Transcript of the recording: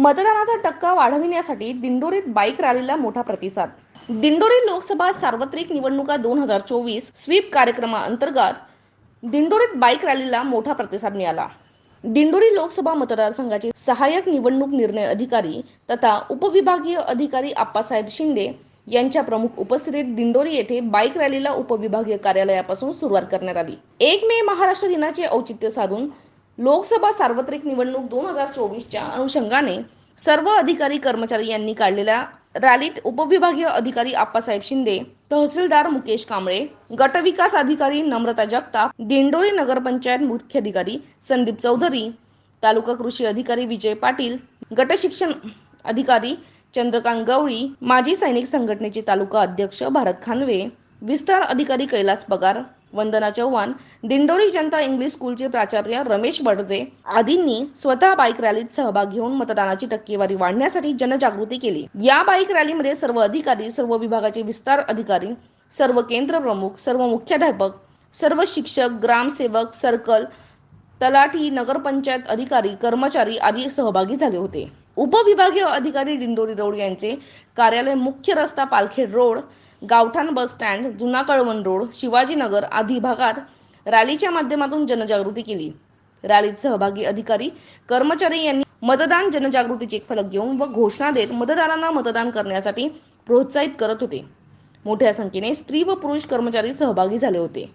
मतदानाचा टक्का वाढविण्यासाठी दिंडोरीत बाईक रॅलीला मोठा प्रतिसाद. दिंडोरी लोकसभा सार्वत्रिक निवडणुका दोन हजार चोवीस स्वीप कार्यक्रमाअंतर्गत दिंडोरीत बाईक रॅलीला मोठा प्रतिसाद मिळाला. दिंडोरी लोकसभा मतदारसंघाचे सहाय्यक निवडणूक निर्णय अधिकारी तथा उपविभागीय अधिकारी आप्पासाहेब शिंदे यांच्या प्रमुख उपस्थितीत दिंडोरी येथे बाईक रॅलीला उपविभागीय कार्यालयापासून सुरुवात करण्यात आली. एक मे महाराष्ट्र दिनाचे औचित्य साधून लोकसभा सार्वत्रिक निवडणूक दोन हजार चोवीसच्या अनुषंगाने सर्व अधिकारी कर्मचारी यांनी काढलेल्या रॅलीत उपविभागीय अधिकारी आप्पासाहेब शिंदे तहसीलदार मुकेश कांबळे गटविकास अधिकारी नम्रता जगताप दिंडोरी नगरपंचायत मुख्याधिकारी संदीप चौधरी तालुका कृषी अधिकारी विजय पाटील गटशिक्षण अधिकारी चंद्रकांत गवळी माजी सैनिक संघटनेचे तालुका अध्यक्ष भारत खानवे विस्तार अधिकारी कैलास पगार वंदना चव्हाण दिंडोरी जनता इंग्लिश स्कूलचे प्राचार्य रमेश बडजे आदींनी स्वतः बाईक रॅलीत सहभाग घेऊन मतदानाची टक्केवारी वाढण्यासाठी जनजागृती केली. या बाईक रॅलीमध्ये सर्व अधिकारी सर्व विभागाचे विस्तार अधिकारी सर्व केंद्र प्रमुख सर्व मुख्याध्यापक सर्व शिक्षक ग्रामसेवक सर्कल तलाठी नगरपंचायत अधिकारी कर्मचारी आदी सहभागी झाले होते. उपविभागीय अधिकारी दिंडोरी रोड यांचे कार्यालय मुख्य रस्ता पालखेड रोड गावठाण बस स्टँड जुना कळवण रोड शिवाजीनगर आदी भागात रॅलीच्या माध्यमातून जनजागृती केली. रॅलीत सहभागी अधिकारी कर्मचारी यांनी मतदान जनजागृतीचे एक फलक घेऊन व घोषणा देत मतदारांना मतदान करण्यासाठी प्रोत्साहित करत होते. मोठ्या संख्येने स्त्री व पुरुष कर्मचारी सहभागी झाले होते.